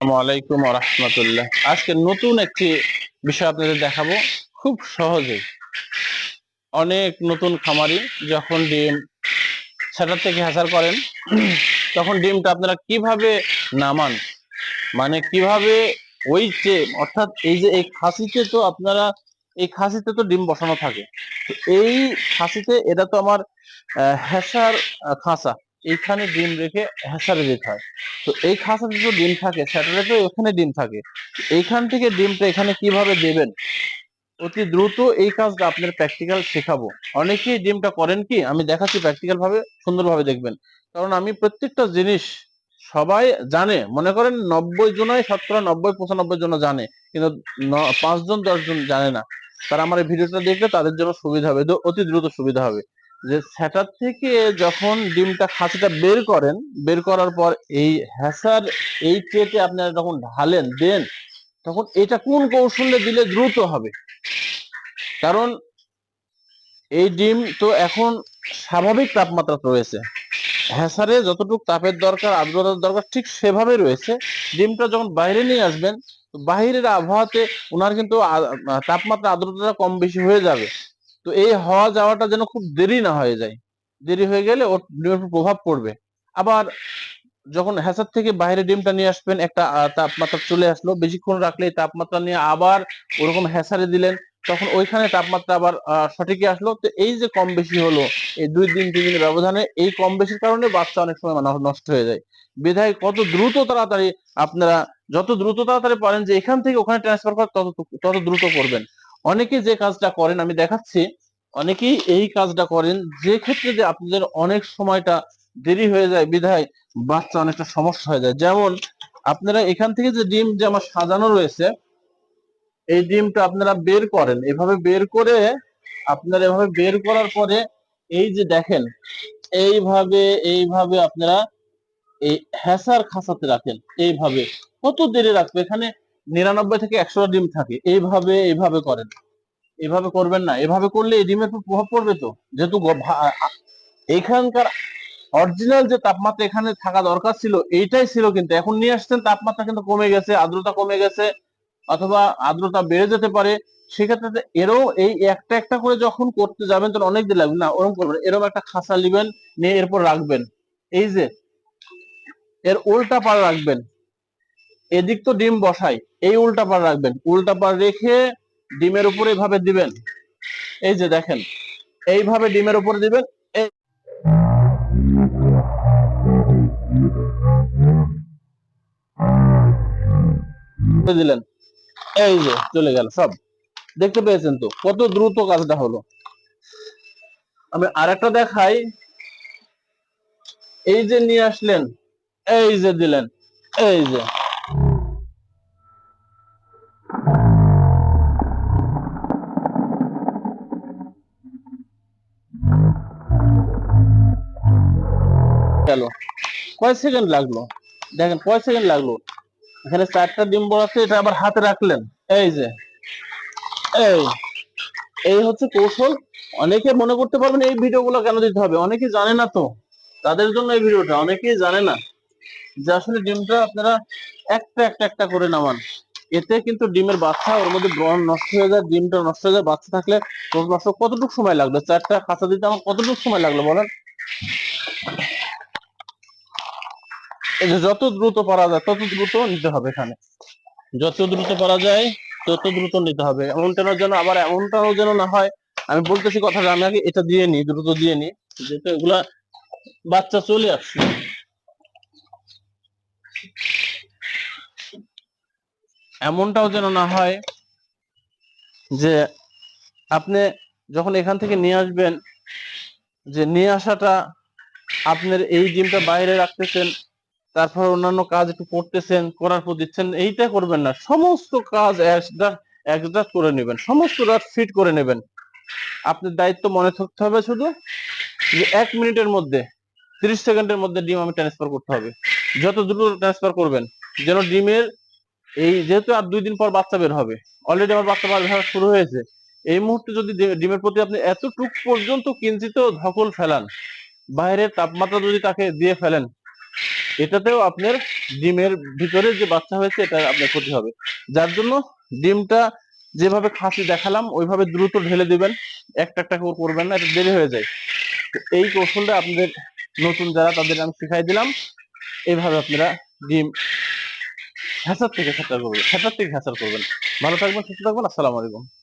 আলাইকুম রহমতুল্লাহ। আজকে নতুন একটি বিষয় আপনাদের দেখাবো, খুব সহজে। অনেক নতুন খামারি যখন ডিম সেটার থেকে হাসার করেন, তখন ডিমটা আপনারা কীভাবে নামান? মানে কীভাবে ওই যে, অর্থাৎ এই যে এই খাসিতে তো আপনারা, এই খাসিতে তো ডিম বসানো থাকে। এই খাসিতে, এটা তো আমার হেসার খাঁচা। এইখানে ডিম রেখে হেসারে দিতে হয়। তো এই খাঁচাতে তো ডিম থাকে, স্যাটারডে ওখানে ডিম থাকে। এইখান থেকে ডিমটা এখানে কীভাবে দেবেন? অতি দ্রুত এই কাজটা আপনার প্র্যাকটিক্যাল শেখাবো। অনেকেই ডিমটা করেন কি, আমি দেখাচ্ছি প্র্যাকটিক্যাল ভাবে, সুন্দরভাবে দেখবেন। কারণ আমি প্রত্যেকটা জিনিস সবাই জানে। মনে করেন নব্বই জনাই শতকরা নব্বই, পঁচানব্বই জন জানে, কিন্তু পাঁচজন, দশজন জানে না। তারা আমার এই ভিডিওটা দেখলে তাদের জন্য সুবিধা হবে অতি দ্রুত সুবিধা হবে। যে সেটার থেকে যখন ডিমটা খাঁচিটা বের করেন, বের করার পর এই হ্যাসার এই ট্রেতে আপনারা যখন ঢালেন, দেন, তখন এটা কোন কৌশলে দিলে দ্রুত হবে? কারণ এই ডিম তো এখন স্বাভাবিক তাপমাত্রা রয়েছে। হ্যাসারে যতটুকু তাপের দরকার, আর্দ্রতার দরকার, ঠিক সেভাবে রয়েছে। ডিমটা যখন বাইরে নিয়ে আসবেন বাইরের আবহাওয়াতে ওনার কিন্তু তাপমাত্রা, আর্দ্রতাটা কম বেশি হয়ে যাবে। তো এই হওয়া যাওয়াটা যেন খুব দেরি না হয়ে যায়। দেরি হয়ে গেলে ওর ডিমের প্রভাব পড়বে। আবার যখন হ্যাসার থেকে বাইরে ডিমটা নিয়ে আসবেন, একটা তাপমাত্রা চলে আসলো, বেশিক্ষণ রাখলে তাপমাত্রা নিয়ে আবার ওরকম হ্যাসারে দিলেন, তখন ওইখানে তাপমাত্রা আবার সঠিকই আসলো। তো এই যে কম বেশি হলো, এই দুই দিন, তিন দিনের ব্যবধানে, এই কম বেশির কারণে বাচ্চা অনেক সময় ন- নষ্ট হয়ে যায়। বিধায় কত দ্রুত তাড়াতাড়ি আপনারা, যত দ্রুত তাড়াতাড়ি পারেন যে এখান থেকে ওখানে ট্রান্সফার করা, তত তত দ্রুত করবেন। অনেকে যে কাজটা করেন, আমি দেখাচ্ছি, অনেকেই এই কাজটা করেন, যে ক্ষেত্রে যে আপনাদের অনেক সময়টা দেরি হয়ে যায়, বিধায় বাচ্চা অনেকটা সমস্যা হয়ে যায়। যেমন, আপনারা এখান থেকে যে ডিম যে আমার সাজানো রয়েছে, এই ডিমটা আপনারা বের করেন। এভাবে বের করে, আপনারা এভাবে বের করার পরে, এই যে দেখেন, এইভাবে এইভাবে আপনারা এই হ্যাসার খাসাতে রাখেন, এইভাবে। কত দেরি রাখবে? এখানে নিরানব্বই থেকে একশো ডিম থাকে। এইভাবে এইভাবে করেন। এভাবে করবেন না। এভাবে করলে এই ডিমের প্রভাব পড়বে তো। যেহেতু এইখানকার অরিজিনাল যে তাপমাত্রা এখানে থাকা দরকার ছিল, এইটাই ছিল কিন্তু। এখন নিয়ে আসছেন, তাপমাত্রা কিন্তু কমে গেছে, আর্দ্রতা কমে গেছে, অথবা আর্দ্রতা বেড়ে যেতে পারে। সেক্ষেত্রে এরও এই একটা একটা করে যখন করতে যাবেন তখন অনেক দিন লাগবে। না ওরকম করবেন এরকম একটা খাঁচা নিবেন, নিয়ে এরপর রাখবেন। এই যে, এর উল্টা পাড় রাখবেন। এদিক তো ডিম বসাই, এই উল্টা পাড় রাখবেন, উল্টা পাড় রেখে ডিমের উপরে এভাবে দিবেন। এই যে দেখেন, এইভাবে ডিমের উপরে দিবেন দিলেন। এই যে চলে গেল সব। দেখতে পেয়েছেন তো, কত দ্রুত কাজটা হলো। আমি আরেকটা দেখাই। এই যে নিয়ে আসলেন, এই যে দিলেন, এই যে। গেল। কয় সেকেন্ড লাগল? দেখেন, কয় সেকেন্ড লাগল? এখানে চারটা ডিম বড়াচ্ছে এটা আবার হাতে রাখলেন। এই যে, এই এই হচ্ছে কৌশল। অনেকে মনে করতে পারবেন এই ভিডিওগুলো কেন দিতে হবে? অনেকে জানে না তো। তাদের জন্য এই ভিডিওটা, অনেকেই জানে না। যে আসলে ডিমটা আপনারা একটা একটা একটা করে নামান। এতে কিন্তু ডিমের বাচ্চা, ওর মধ্যে ব্রণ নষ্ট হয়ে যায়, ডিমটা নষ্ট হয়ে যায়, বাচ্চা থাকলে কতটুকু সময় লাগল? চারটা খাঁচা দিতে আমার কতটুকু সময় লাগল বলেন? এই যে যত দ্রুত পারা যায়, তত দ্রুত নিতে হবে এখানে। যত দ্রুত পারা যায়, তত দ্রুত নিতে হবে। এমনটাও যেন আবার এমনটাও যেন না হয়, আমি বলতেছি কথাটা আমি আগে এটা দিয়ে নি দ্রুত দিয়ে নি যেহেতু এগুলা বাচ্চা চলে আসছে। এমনটাও যেন না হয় যে আপনি যখন এখান থেকে নিয়ে আসবেন, যে নিয়ে আসাটা আপনার এই ডিমটা বাইরে রাখতেছেন তারপর অন্যান্য কাজ একটু করতেছেন, করার পর দিচ্ছেন, এইটা করবেন না। সমস্ত কাজ একজাস্ট করে নেবেন। সমস্ত রাত ফিট করে নেবেন। আপনার দায়িত্ব মনে থাকতে হবে শুধু যে এক মিনিটের মধ্যে, তিরিশ সেকেন্ডের মধ্যে ডিম আমি ট্রান্সফার করতে হবে। যত দ্রুত ট্রান্সফার করবেন, যেন ডিমের এই যেহেতু আর দুই দিন পর বাচ্চা বের হবে অলরেডি আমার বাচ্চা বের হওয়া শুরু হয়েছে, এই মুহূর্তে যদি ডিমের প্রতি আপনি এতটুক পর্যন্ত কিঞ্চিত ধকল ফেলান, বাইরের তাপমাত্রা যদি তাকে দিয়ে ফেলেন এটাতেও আপনার ডিমের ভিতরে যে বাচ্চা হয়েছে, এটা আপনার ক্ষতি হবে। যার জন্য ডিমটা যেভাবে খাসি দেখালাম, ওইভাবে দ্রুত ঢেলে দিবেন। একটা একটা করে করবেন না, এটা দেরি হয়ে যায়। এই কৌশলটা আপনাদের নতুন যারা, তাদের আমি শিখাই দিলাম। এইভাবে আপনারা ডিম হ্যাচার থেকে হ্যাচার করবেন হ্যাচার থেকে হ্যাচার করবেন। ভালো থাকবেন, সুস্থ থাকবেন। আসসালামু আলাইকুম।